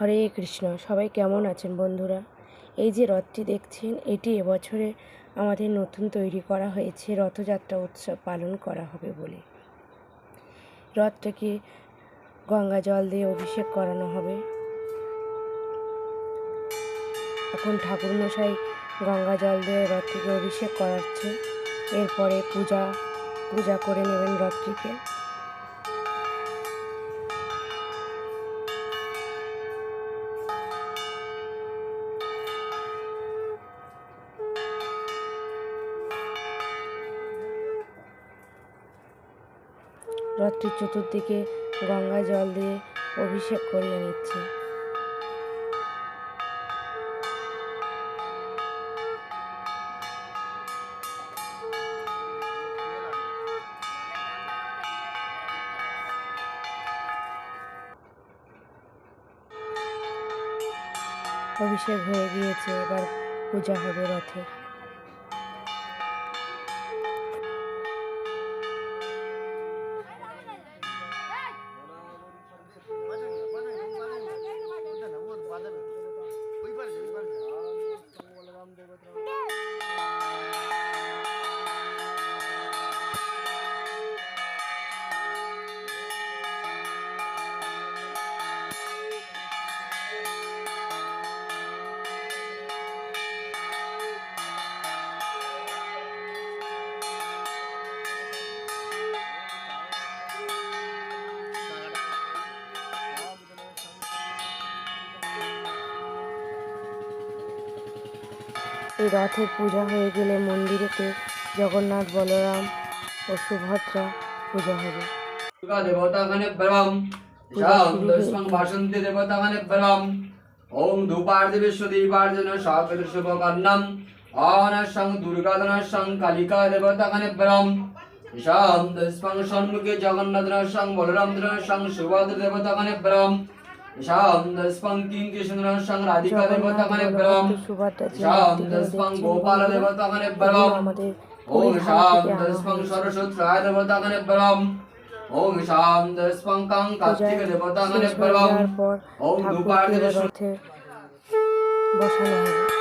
হরে কৃষ্ণ, সবাই কেমন আছেন বন্ধুরা? এই যে রথটি দেখছেন, এটি এবছরে আমাদের নতুন তৈরি করা হয়েছে, রথযাত্রা উৎসব পালন করা হবে বলে। রথটাকে গঙ্গা জল দিয়ে অভিষেক করানো হবে। এখন ঠাকুরমশাই গঙ্গা জল দিয়ে রথটিকে অভিষেক করাচ্ছে। এরপরে পূজা পূজা করে নেবেন রথটিকে। রথটির চতুর্দিকে গঙ্গা জল দিয়ে অভিষেক করিয়ে নিচ্ছে। অভিষেক হয়ে গিয়েছে, এবার পূজা হবে রথের এই রথের পূজা হয়ে গেলে মন্দিরেতে জগন্নাথ বলরাম ও সুভদ্রা পূজা হবে। বাসন্তী দেবতা বলম ওম ধূপার্ধ বিশ্বদীপার্জুন সকল শুভকর্ণম অনসং সং কালিকা দেবতা বলম ঈশাম দুষ্পং সন্মুখে জগন্নাথ সং বলরাম সং সুভদ্র দেবতা ব্রহ্ম। सुभद्र देवतागणे परम शाम दशमं किङ्किशनशं राधिका देवतागणे परम সুভদ্রা शाम दशमं गोपाल देवतागणे परम আমাদের ओम शाम दशमं सरस्वत्याय देवतागणे परम ओम शाम दशमं कं कार्तिक देवतागणे শেষ হয়ে যাওয়ার परम পর ওম ধূপার্থ ঠাকুরকে বিষ্ণু- রথে বসানো হবে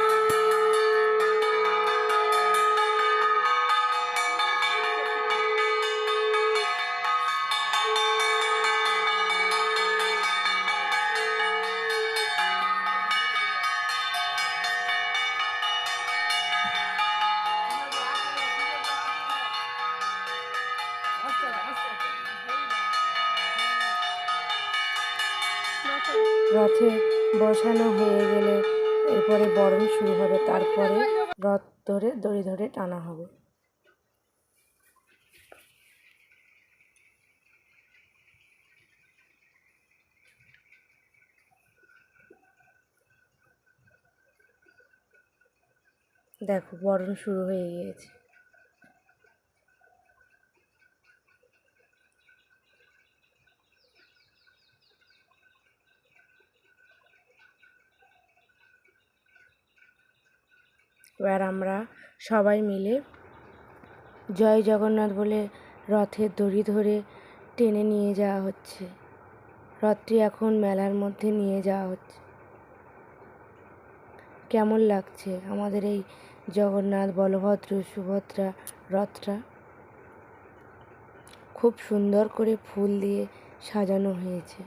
রথে বসানো হয়ে গেলে এরপরে বরণ শুরু হবে। তারপরে রথ ধরে দড়ি ধরে টানা হবে। দেখো, বরণ শুরু হয়ে গিয়েছে। এবার আমরা সবাই মিলে জয় জগন্নাথ বলে রথের দড়ি ধরে টেনে নিয়ে যাওয়া হচ্ছে। রথটি এখন মেলার মধ্যে নিয়ে যাওয়া হচ্ছে। কেমন লাগছে আমাদের এই জগন্নাথ বলভদ্র সুভদ্রা রথটা? খুব সুন্দর করে ফুল দিয়ে সাজানো হয়েছে।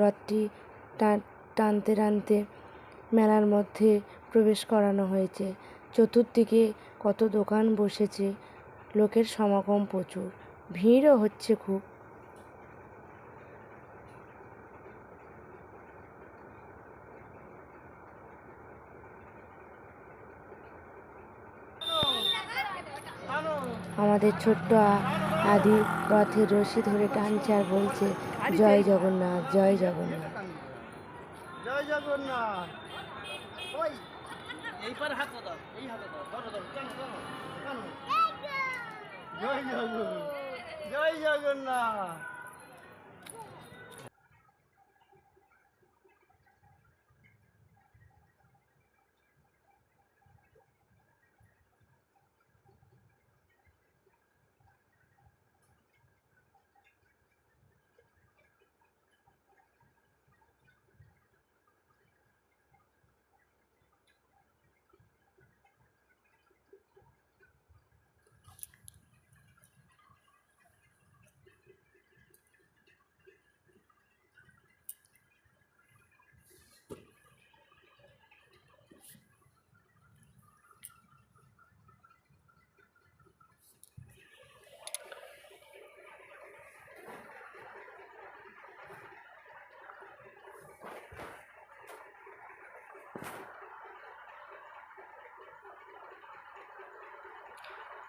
রথটি টানতে টানতে মেলার মধ্যে প্রবেশ করানো হয়েছে। চতুর্দিকে কত দোকান বসেছে, লোকের সমাগম প্রচুর, ভিড়ও হচ্ছে খুব। আমাদের ছোট্ট আদি রথের রশি ধরে টানছে আর বলছে জয় জগন্নাথ জয় জগন্নাথ। জয় জগন্নাথ। ওই এইবার হাত দাও এই হাতে দাও ধরো ধরো টানো টানো টানো জয় জগন্নাথ জয় জগন্নাথ।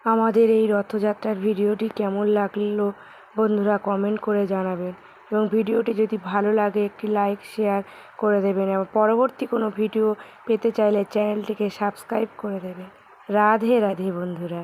আমাদের এই রথযাত্রার ভিডিওটি কেমন লাগল বন্ধুরা কমেন্ট করে জানাবেন। এবং ভিডিওটি যদি ভালো লাগে, একটি লাইক শেয়ার করে দেবেন এবং পরবর্তী কোনো ভিডিও পেতে চাইলে চ্যানেলটিকে সাবস্ক্রাইব করে দেবেন। রাধে রাধে বন্ধুরা।